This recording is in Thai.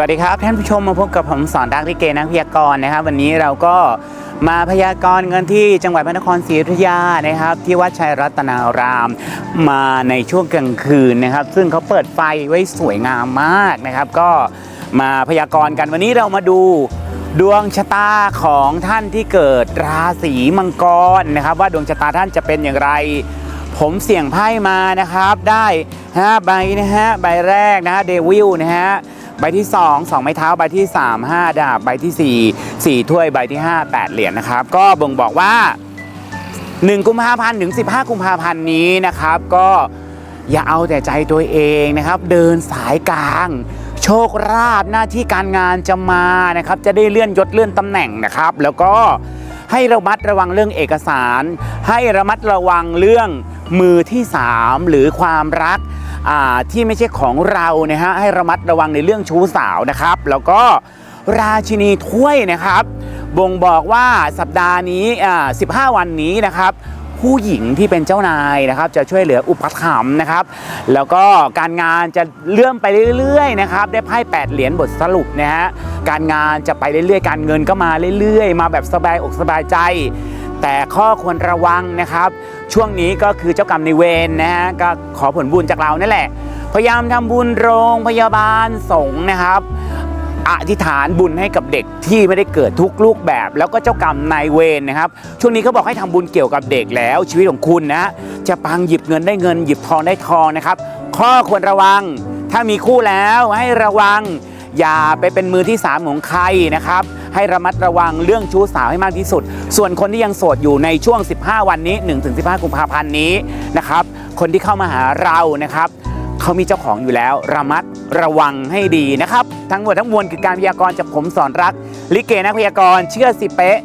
สวัสดีครับท่านผู้ชมมาพบกับผมสอนรักลิเกนักพยากรณ์นะครับ วันนี้เราก็มาพยากรณ์กันที่จังหวัดพระนครศรีอยุธยานะครับ ที่วัดชัยรัตนาราม มาในช่วงกลางคืนนะครับ ซึ่งเขาเปิดไฟไว้สวยงามมากนะครับ ก็มาพยากรณ์กันวันนี้เรามาดูดวงชะตาของท่านที่เกิดราศีมังกรนะครับ ว่าดวงชะตาท่านจะเป็นอย่างไร ผมเสี่ยงไพ่มานะครับ ได้5ใบนะฮะใบแรกนะฮะเดวิลนะฮะ ใบที่ 2 2 ไม้เท้าใบที่ 3 5 ดาบใบที่ 4 4 ถ้วยใบที่ 5 8 เหรียญนะครับ ก็บ่งบอกว่า 1 กุมภาพันธ์ถึง 15 กุมภาพันธ์นี้นะครับ ก็อย่าเอาแต่ใจตัวเองนะครับ เดินสายกลาง โชคลาภหน้าที่การงานจะมานะครับ จะได้เลื่อนยศเลื่อนตำแหน่งนะครับ แล้วก็ให้ระมัดระวังเรื่องเอกสาร ให้ระมัดระวังเรื่องมือที่ 3 หรือความรัก ที่ไม่ใช่ของเรานะฮะให้ระมัดระวังในเรื่องชู้สาวนะครับ แล้วก็ราชินีถ้วยนะครับ บ่งบอกว่าสัปดาห์นี้อ่า15 วันนี้นะครับผู้หญิงที่เป็นเจ้านายนะครับจะช่วยเหลืออุปถัมภ์นะครับ แล้วก็การงานจะเลื่อนไปเรื่อยๆนะครับได้ไพ่8เหรียญบทสรุปนะฮะการงานจะไปเรื่อยๆ การเงินก็มาเรื่อยๆ มาแบบสบายอกสบายใจ แต่ข้อควรระวังนะครับ ช่วงนี้ก็คือเจ้ากรรมในเวรนะฮะก็ขอผลบุญจากเรานั่นแหละ พยายามทำบุญโรงพยาบาลสงฆ์นะครับอธิษฐานบุญให้กับเด็กที่ไม่ได้เกิดทุกลูกแบบ แล้วก็เจ้ากรรมนายเวรนะครับ ช่วงนี้เขาบอกให้ทำบุญเกี่ยวกับเด็กแล้วชีวิตของคุณนะจะปังหยิบเงินได้เงินหยิบทองได้ทองนะครับ ข้อควรระวังถ้ามีคู่แล้วให้ระวัง อย่าไปเป็นมือที่สามของใครนะครับ ให้ระมัดระวังเรื่องชู้สาวให้มากที่สุด ส่วนคนที่ยังโสดอยู่ในช่วง 15 วันนี้ 1-15 กุมภาพันธ์นี้นะครับ คนที่เข้ามาหาเรานะครับเขามีเจ้าของอยู่แล้ว ระมัดระวังให้ดีนะครับ ทั้งหมดทั้งมวลคือการพยากรณ์จากผมสอนรัก ลิเกนักพยากรณ์เชื่อสิเป๊ะ